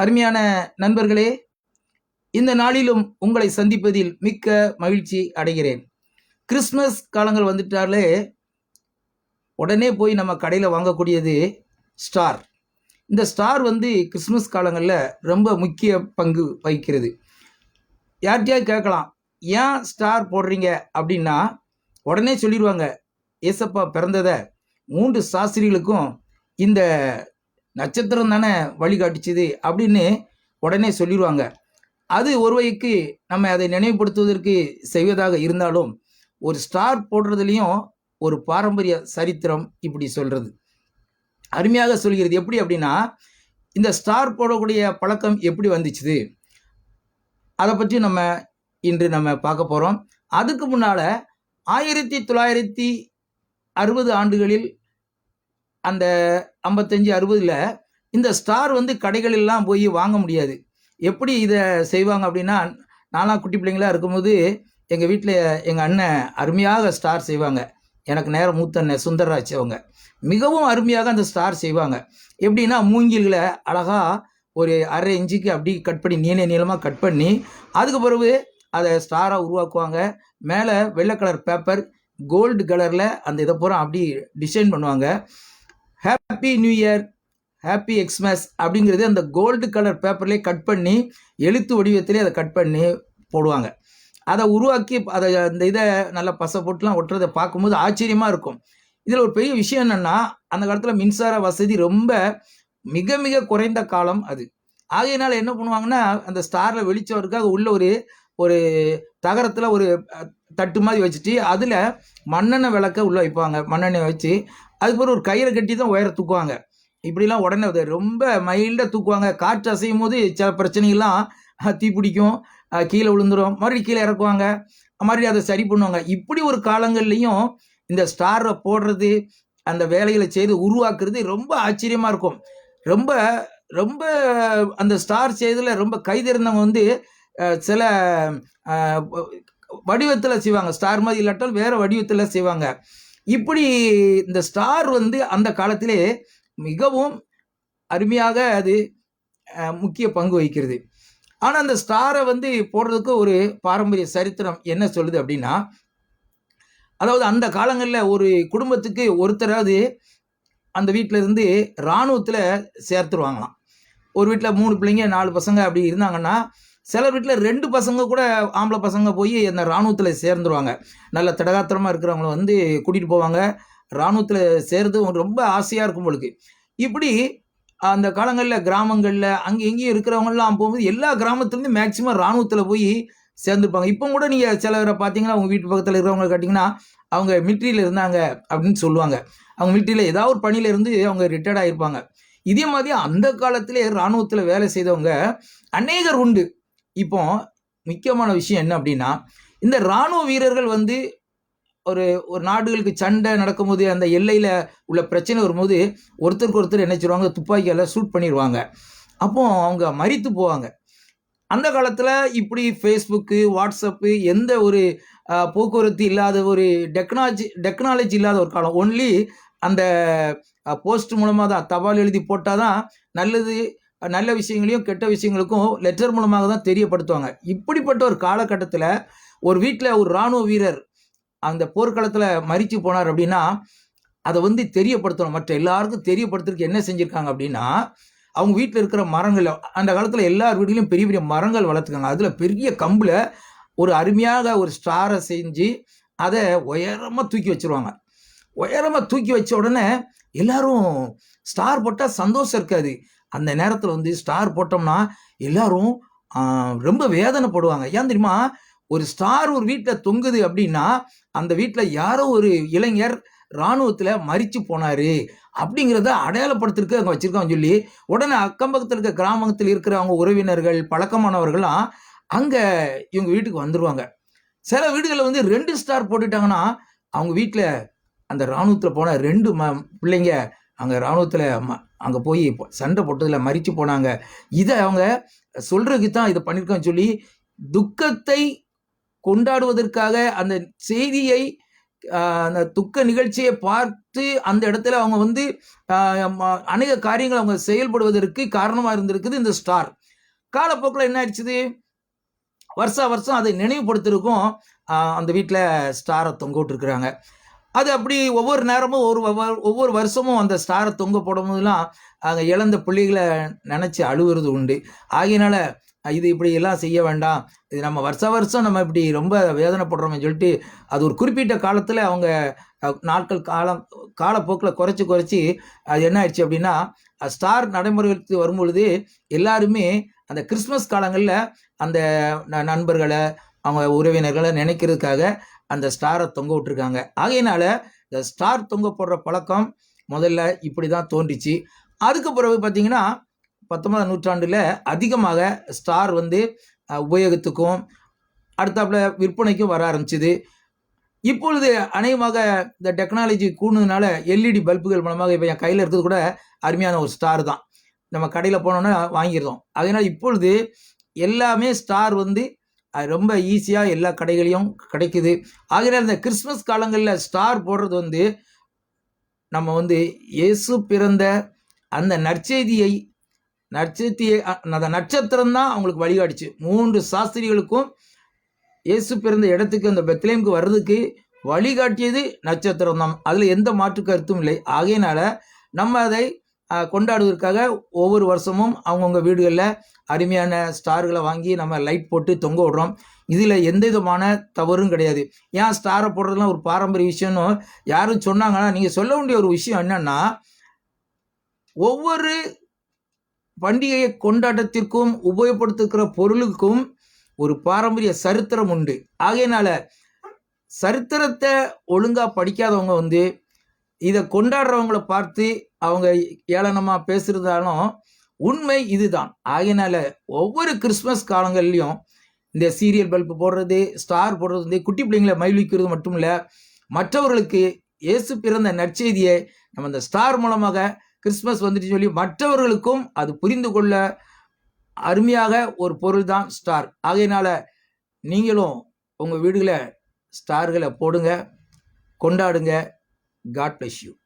அருமையான நண்பர்களே இந்த நாளிலும் உங்களை சந்திப்பதில் மிக்க மகிழ்ச்சி அடைகிறேன். கிறிஸ்மஸ் காலங்கள் வந்துட்டாலே உடனே போய் நம்ம கடையில் வாங்கக்கூடியது ஸ்டார். இந்த ஸ்டார் வந்து கிறிஸ்மஸ் காலங்களில் ரொம்ப முக்கிய பங்கு வகிக்கிறது. யார்கிட்டயாவது கேட்கலாம் ஏன் ஸ்டார் போடுறீங்க? அப்படின்னா உடனே சொல்லிடுவாங்க ஏசப்பா பிறந்ததை மூன்று சாஸ்திரிகளுக்கும் இந்த நட்சத்திரம் தானே வழிகாட்டுச்சுது அப்படின்னு உடனே சொல்லிடுவாங்க அது ஒருவைக்கு நம்ம அதை நினைவுபடுத்துவதற்கு செய்வதாக இருந்தாலும் ஒரு ஸ்டார் போடுறதுலேயும் ஒரு பாரம்பரிய சரித்திரம் இப்படி சொல்கிறது அருமையாக சொல்கிறது எப்படி அப்படின்னா இந்த ஸ்டார் போடக்கூடிய பழக்கம் எப்படி வந்துச்சுது? அதை பற்றி நம்ம இன்று நம்ம பார்க்க போகிறோம் அதுக்கு முன்னால் ஆயிரத்தி தொள்ளாயிரத்தி அறுபது ஆண்டுகளில் அந்த ஐம்பத்தஞ்சு அறுபதில் இந்த ஸ்டார் வந்து கடைகளெல்லாம் போய் வாங்க முடியாது. எப்படி இதை செய்வாங்க அப்படின்னா நானாக குட்டி பிள்ளைங்களா இருக்கும்போது எங்கள் வீட்டில் எங்கள் அண்ணன் அருமையாக ஸ்டார் செய்வாங்க. எனக்கு நேரம் மூத்த அண்ணன் சுந்தரராஜ் அவங்க. மிகவும் அருமையாக அந்த ஸ்டார் செய்வாங்க. எப்படின்னா மூங்கில்களை அழகாக ஒரு அரை இன்ச்சுக்கு அப்படி கட் பண்ணி நீள நீளமாக கட் பண்ணி அதுக்கு பிறகு அதை ஸ்டாராக உருவாக்குவாங்க. மேலே வெள்ளை கலர் பேப்பர் கோல்டு கலரில் அந்த இதை பூரா அப்படி டிசைன் பண்ணுவாங்க. Happy new year happy Xmas அப்படிங்கிறது அந்த கோல்டு கலர் பேப்பர்லேயே கட் பண்ணி எழுத்து வடிவத்திலே அதை கட் பண்ணி போடுவாங்க. அதை உருவாக்கி அதை அந்த இதை நல்லா பசை போட்டுலாம் ஒட்டுறதை பார்க்கும்போது ஆச்சரியமாக இருக்கும். இதில் ஒரு பெரிய விஷயம் என்னென்னா அந்த காலத்தில் மின்சார வசதி ரொம்ப மிக மிக குறைந்த காலம் அது. ஆகையினால என்ன பண்ணுவாங்கன்னா அந்த ஸ்டாரில் வெளிச்சவருக்காக உள்ள ஒரு ஒரு தகரத்தில் ஒரு தட்டு மாதிரி வச்சுட்டு அதில் மண்ணெண்ணெய் விளக்க உள்ளே வைப்பாங்க. மண்ணெண்ணெய் வச்சு அதுக்கப்புறம் ஒரு கயிறை கட்டி தான் உயர தூக்குவாங்க. இப்படிலாம் உடனே அது ரொம்ப மைல்டாக தூக்குவாங்க. காற்று அசையும் போது சில பிரச்சனைகள்லாம் தீ பிடிக்கும் கீழே விழுந்துரும். மறுபடியும் கீழே இறக்குவாங்க. மறுபடியும் அதை சரி பண்ணுவாங்க. இப்படி ஒரு காலங்கள்லையும் இந்த ஸ்டாரை போடுறது அந்த வேலைகளை செய்து உருவாக்குறது ரொம்ப ஆச்சரியமாக இருக்கும். ரொம்ப ரொம்ப அந்த ஸ்டார் செய்ததில் ரொம்ப கைதெறிந்தவங்க வந்து சில வடிவத்தில் செய்வாங்க. ஸ்டார் மாதிரி இல்லாட்டால் வேறு வடிவத்தில் செய்வாங்க. இப்படி இந்த ஸ்டார் வந்து அந்த காலத்திலே மிகவும் அருமையாக அது முக்கிய பங்கு வகிக்கிறது. ஆனால் அந்த ஸ்டாரை வந்து போடுறதுக்கு ஒரு பாரம்பரிய சரித்திரம் என்ன சொல்லுது அப்படின்னா அதாவது அந்த காலங்களில் ஒரு குடும்பத்துக்கு ஒருத்தராவது அந்த வீட்டில் இருந்து இராணுவத்தில் சேர்த்துருவாங்களாம். ஒரு வீட்டில் மூணு பிள்ளைங்க நாலு பசங்க அப்படி இருந்தாங்கன்னா சிலர் வீட்டில் ரெண்டு பசங்க கூட ஆம்பளை பசங்க போய் அந்த இராணுவத்தில் சேர்ந்துருவாங்க. நல்ல திடகாத்திரமாக இருக்கிறவங்கள வந்து கூட்டிகிட்டு போவாங்க. இராணுவத்தில் சேர்ந்து ரொம்ப ஆசையாக இருக்கும் உங்களுக்கு இப்படி அந்த காலங்களில் கிராமங்களில் அங்கே எங்கேயும் இருக்கிறவங்கலாம் போகும்போது எல்லா கிராமத்துலேருந்து மேக்சிமம் இராணுவத்தில் போய் சேர்ந்துருப்பாங்க. இப்போ கூட நீங்கள் சிலரை பார்த்தீங்கன்னா அவங்க வீட்டு பக்கத்தில் இருக்கிறவங்க கேட்டிங்கன்னா அவங்க மிலிட்ரியில் இருந்தாங்க அப்படின்னு சொல்லுவாங்க. அவங்க மிலிட்ரியில் ஏதாவது ஒரு பணியில் இருந்து அவங்க ரிட்டையர்ட் ஆகிருப்பாங்க இதே மாதிரி அந்த காலத்திலே இராணுவத்தில் வேலை செய்தவங்க அநேகர் உண்டு. இப்போ முக்கியமான விஷயம் என்ன அப்படின்னா இந்த இராணுவ வீரர்கள் வந்து ஒரு ஒரு நாடுகளுக்கு சண்டை நடக்கும்போது அந்த எல்லையில் உள்ள பிரச்சனை வரும்போது ஒருத்தருக்கு ஒருத்தர் என்ன செய்வாங்க துப்பாக்கியால் ஷூட் பண்ணிடுவாங்க அப்போ அவங்க மறித்து போவாங்க. அந்த காலத்தில் இப்படி ஃபேஸ்புக்கு வாட்ஸ்அப்பு எந்த ஒரு போக்குவரத்து இல்லாத ஒரு டெக்னாலஜி டெக்னாலஜி இல்லாத ஒரு காலம். ஒன்லி அந்த போஸ்ட் மூலமாக தான் தபால் எழுதி போட்டால் தான் நல்லது நல்ல விஷயங்களையும் கெட்ட விஷயங்களுக்கும் லெட்டர் மூலமாக தான் தெரியப்படுத்துவாங்க. இப்படிப்பட்ட ஒரு காலகட்டத்தில் ஒரு வீட்டில் ஒரு இராணுவ வீரர் அந்த போர்க்களத்தில் மறித்து போனார் அப்படின்னா அதை வந்து தெரியப்படுத்தணும். மற்ற எல்லாருக்கும் தெரியப்படுத்துறதுக்கு என்ன செஞ்சுருக்காங்க அப்படின்னா அவங்க வீட்டில் இருக்கிற மரங்கள் அந்த காலத்தில் எல்லார் வீட்லேயும் பெரிய பெரிய மரங்கள் வளர்த்துக்காங்க அதில் பெரிய கம்பில் ஒரு அருமையாக ஒரு ஸ்டாரை செஞ்சு அதை உயரமாக தூக்கி வச்சிருவாங்க. உயரமாக தூக்கி வச்ச உடனே எல்லாரும் ஸ்டார் போட்டால் சந்தோஷம் இருக்காது. அந்த நேரத்தில் வந்து ஸ்டார் போட்டோம்னா எல்லாரும் ரொம்ப வேதனைப்படுவாங்க. ஏன் தெரியுமா? ஒரு ஸ்டார் ஒரு வீட்டில் தொங்குது அப்படின்னா அந்த வீட்டில் யாரோ ஒரு இளைஞர் இராணுவத்தில் மறித்து போனாரு அப்படிங்கிறத அடையாளப்படுத்திருக்கு அங்கே வச்சுருக்காங்க சொல்லி உடனே அக்கம் பக்கத்தில் இருக்க கிராமத்தில் இருக்கிறவங்க உறவினர்கள் பழக்கமானவர்கள்லாம் அங்கே இவங்க வீட்டுக்கு வந்துடுவாங்க சில வீடுகளில் வந்து ரெண்டு ஸ்டார் போட்டுட்டாங்கன்னா அவங்க வீட்டில் அந்த இராணுவத்தில் போன ரெண்டு ம பிள்ளைங்க அங்கே இராணுவத்தில் ம அங்கே போய் சண்டை போட்டதில் மறித்து போனாங்க. இதை அவங்க சொல்கிறதுக்கு தான் இதை பண்ணியிருக்கான்னு சொல்லி துக்கத்தை கொண்டாடுவதற்காக அந்த செய்தியை அந்த துக்க நிகழ்ச்சியை பார்த்து அந்த இடத்துல அவங்க வந்து ம- அநேக காரியங்கள் அவங்க செயல்படுவதற்கு காரணமாக இருந்திருக்குது இந்த ஸ்டார் காலப்போக்கில் என்ன ஆயிடுச்சுது? வருஷா வருஷம் அதை நினைவுபடுத்திருக்கும் அந்த வீட்டில் ஸ்டாரை தொங்க விட்டுருக்குறாங்க அது அப்படி ஒவ்வொரு நேரமும் ஒரு ஒவ்வொரு- வருஷமும் அந்த ஸ்டாரை தொங்க போடும்போதுலாம் அங்கே இழந்த பிள்ளைகளை நினச்சி அழுவுறது உண்டு. ஆகையினால இது இப்படி எல்லாம் செய்ய வேண்டாம். இது நம்ம வருஷ வருஷம் நம்ம இப்படி ரொம்ப வேதனைப்படுறோம்னு சொல்லிட்டு அது ஒரு குறிப்பிட்ட காலத்தில் அவங்க நாட்கள் காலம் காலப்போக்கில் குறைச்சி குறைச்சி அது என்ன ஆயிடுச்சு அப்படின்னா ஸ்டார் நடைமுறைக்கு வரும்பொழுது எல்லாருமே அந்த கிறிஸ்மஸ் காலங்களில் அந்த ந- நண்பர்களை அவங்க உறவினர்களை நினைக்கிறதுக்காக அந்த ஸ்டாரை தொங்க விட்டுருக்காங்க. ஆகையினால இந்த ஸ்டார் தொங்க போடுற பழக்கம் முதல்ல இப்படி தான் தோன்றிச்சு. அதுக்கு பிறகு பார்த்தீங்கன்னா பத்தொன்பதாம் நூற்றாண்டில் அதிகமாக ஸ்டார் வந்து உபயோகத்துக்கும் அடுத்தாப்புல விற்பனைக்கும் வர ஆரம்பிச்சுது. இப்பொழுது அநேகமாக இந்த டெக்னாலஜி கூடுனதுனால எல்இடி பல்புகள் மூலமாக இப்போ என் கையில் இருக்கிறது கூட அருமையான ஒரு ஸ்டார் தான். நம்ம கடையில் போனோன்னா வாங்கிடுறோம். அதனால் இப்பொழுது எல்லாமே ஸ்டார் வந்து அது ரொம்ப ஈஸியாக எல்லா கடைகளையும் கிடைக்குது. ஆகிற இந்த கிறிஸ்மஸ் காலங்களில் ஸ்டார் போடுறது வந்து நம்ம வந்து இயேசு பிறந்த அந்த நற்செய்தியை நட்சத்தியை அந்த நட்சத்திரம் தான் அவங்களுக்கு வழிகாடிச்சு மூன்று சாஸ்திரிகளுக்கும் இயேசு பிறந்த இடத்துக்கு அந்த பெத்லேமுக்கு வர்றதுக்கு வழிகாட்டியது நட்சத்திரம் தான். அதில் எந்த மாற்று கருத்தும் இல்லை. ஆகையினால நம்ம அதை கொண்டாடுவதற்காக ஒவ்வொரு வருஷமும் அவங்கவுங்க வீடுகளில் அருமையான ஸ்டார்களை வாங்கி நம்ம லைட் போட்டு தொங்க விடுறோம். இதில் எந்த விதமான தவறும் கிடையாது. ஏன் ஸ்டாரை போடுறதுலாம் ஒரு பாரம்பரிய விஷயம்னு யாரும் சொன்னாங்கன்னா நீங்கள் சொல்ல வேண்டிய ஒரு விஷயம் என்னென்னா ஒவ்வொரு பண்டிகையை கொண்டாட்டத்திற்கும் உபயோகப்படுத்துகிற பொருளுக்கும் ஒரு பாரம்பரிய சரித்திரம் உண்டு. ஆகையினால சரித்திரத்தை ஒழுங்காக படிக்காதவங்க வந்து இதை கொண்டாடுறவங்கள பார்த்து அவங்க ஏளனமாக பேசுறதாலும் உண்மை இதுதான். ஆகையினால ஒவ்வொரு கிறிஸ்மஸ் காலங்கள்லையும் இந்த சீரியல் பல்பு போடுறது ஸ்டார் போடுறது வந்து குட்டி பிள்ளைங்களை மகிழ்விக்கிறது மட்டும் இல்லை மற்றவர்களுக்கு இயேசு பிறந்த நற்செய்தியை நம்ம இந்த ஸ்டார் மூலமாக கிறிஸ்மஸ் வந்துட்டு சொல்லி மற்றவர்களுக்கும் அது புரிந்து கொள்ள அருமையாக ஒரு பொருள் தான் ஸ்டார். ஆகையினால நீங்களும் உங்கள் வீடுகளை ஸ்டார்களை போடுங்க கொண்டாடுங்க. God bless you.